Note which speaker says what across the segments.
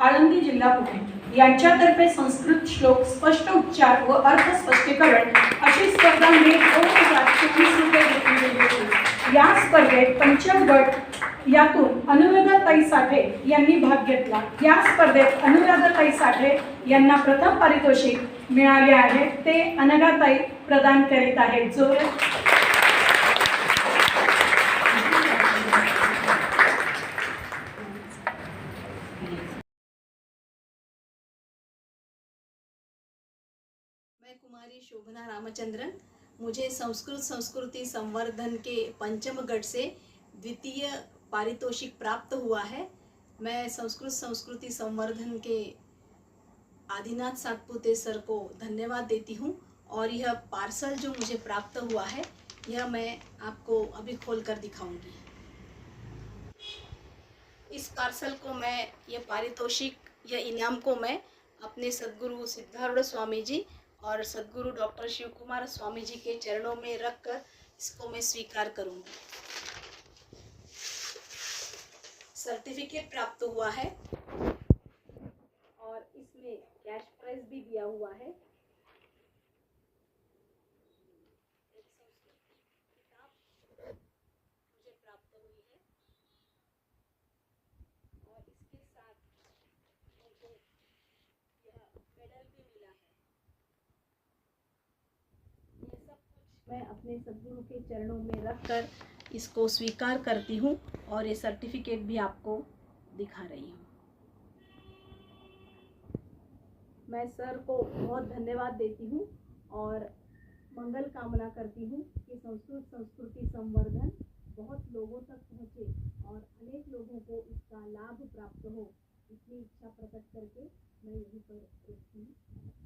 Speaker 1: आळंदी जिल्हा पुणे. यांच्यातर्फे संस्कृत श्लोक स्पष्ट उच्चार व अर्थ स्पष्टीकरण अशी स्पर्धा मे दोन हजार चोवीस रुपये घेतली गेली होती. या स्पर्धेत पंचम गट यातून अनुराधाताई साठे यांनी भाग घेतला. या स्पर्धेत अनुराधाताई साठे यांना प्रथम पारितोषिक मिळाले आहे. ते अनघाताई प्रदान करीत आहेत. जो
Speaker 2: कुमारी शोभना रामचंद्रन, मुझे संस्कृत संस्कृति संवर्धन के पंचम गढ़ से द्वितीय पारितोषिक प्राप्त हुआ है। मैं संस्कृत संस्कृति संवर्धन के आदिनाथ सातपुते सर को धन्यवाद देती हूँ और यह पार्सल जो मुझे प्राप्त हुआ है, यह मैं आपको अभी खोल कर दिखाऊँगी। इस पार्सल को मैं, यह पारितोषिक या इनाम को मैं अपने सदगुरु सिद्धारूढ़ स्वामी जी और सदगुरु डॉक्टर शिव कुमार स्वामी जी के चरणों में रख कर इसको मैं स्वीकार करूँगी। सर्टिफिकेट प्राप्त हुआ है और इसमें कैश प्राइज भी दिया हुआ है एक संस्कृत किताब मुझे प्राप्त हुई है और इसके साथ मुझे यह मेडल भी मिला है ये सब कुछ मैं अपने सदगुरु के चरणों में रखकर इसको स्वीकार करती हूँ और ये सर्टिफिकेट भी आपको दिखा रही हूँ। मैं सर को बहुत धन्यवाद देती हूँ और मंगल कामना करती हूँ कि संस्कृत संस्कृति संवर्धन बहुत लोगों तक पहुँचे और अनेक लोगों को इसका लाभ प्राप्त हो। इतनी इच्छा प्रकट करके मैं यहीं पर रुकती हूँ।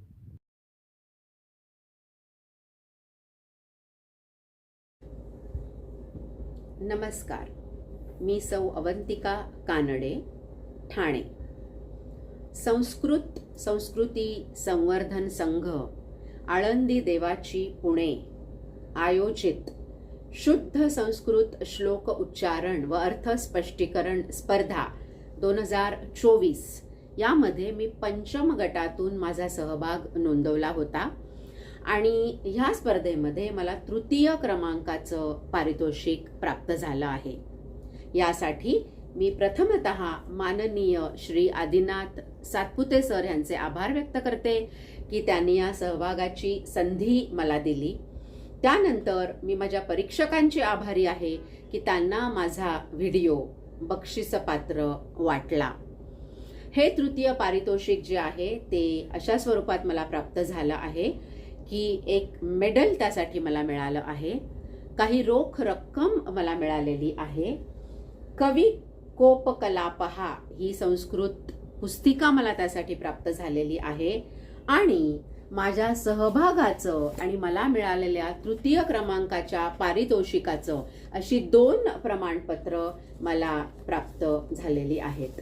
Speaker 3: नमस्कार. मी सौ अवंतिका कानडे ठाणे. संस्कृत संस्कृती संवर्धन संघ आळंदी देवाची पुणे आयोजित शुद्ध संस्कृत श्लोक उच्चारण व अर्थ स्पष्टीकरण स्पर्धा दोन हजार चोवीस. यामध्ये मी पंचम गटातून माझा सहभाग नोंदवला होता. आणि ह्या स्पर्धेमध्ये मला तृतीय क्रमांकाचं पारितोषिक प्राप्त झालं आहे. यासाठी मी प्रथमत माननीय श्री आदिनाथ सातपुते सर यांचे आभार व्यक्त करते की त्यांनी या सहभागाची संधी मला दिली. त्यानंतर मी माझ्या परीक्षकांची आभारी आहे की त्यांना माझा व्हिडिओ बक्षिसपात्र वाटला. हे तृतीय पारितोषिक जे आहे ते अशा स्वरूपात मला प्राप्त झालं आहे. की एक मेडल त्यासाठी मला मिळालं आहे. काही रोख रक्कम मला मिळालेली आहे. कवी कोपकलापहा ही संस्कृत पुस्तिका मला त्यासाठी प्राप्त झालेली आहे आणि माझ्या सहभागाचं आणि मला मिळालेल्या तृतीय क्रमांकाच्या पारितोषिकाचं अशी दोन प्रमाणपत्र मला प्राप्त झालेली आहेत.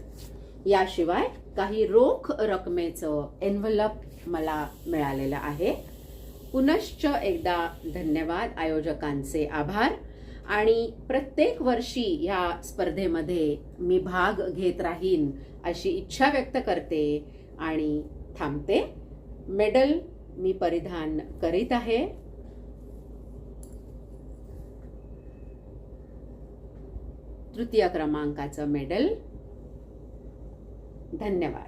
Speaker 3: याशिवाय काही रोख रकमेचं एन्व्हलप मला मिळालेलं आहे. पुनश्च एकदा धन्यवाद आयोजकांचे आभार. आणि प्रत्येक वर्षी ह्या स्पर्धेमध्ये मी भाग घेत राहीन अशी इच्छा व्यक्त करते आणि थांबते. मेडल मी परिधान करीत आहे. तृतीय क्रमांकाचं मेडल. धन्यवाद.